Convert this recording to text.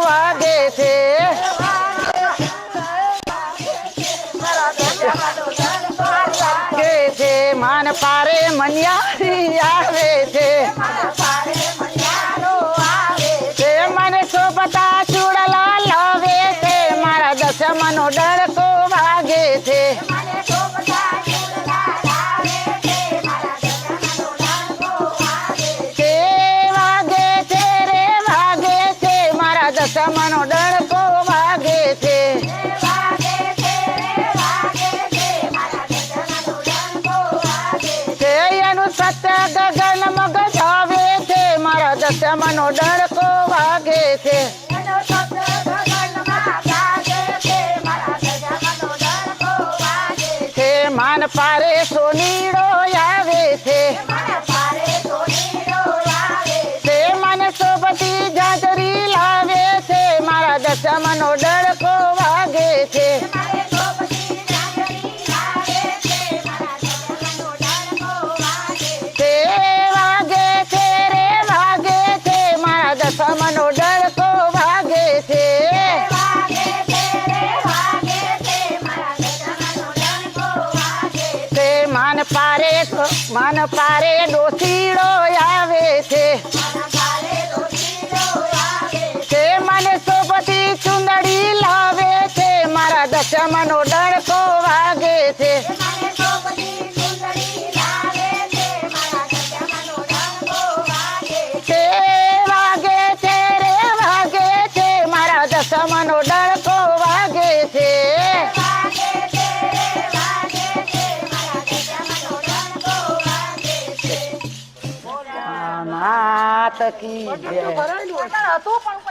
પારે મનિયારી આવે છે મારા દસમનો ડણકો વાગે છે તે માન પારે સોનીડો આવે છે મારા ડરકો વાગે છે. તે માન પારે માન પારે ડોસીડો આવે છે. માત કી જય હતું પણ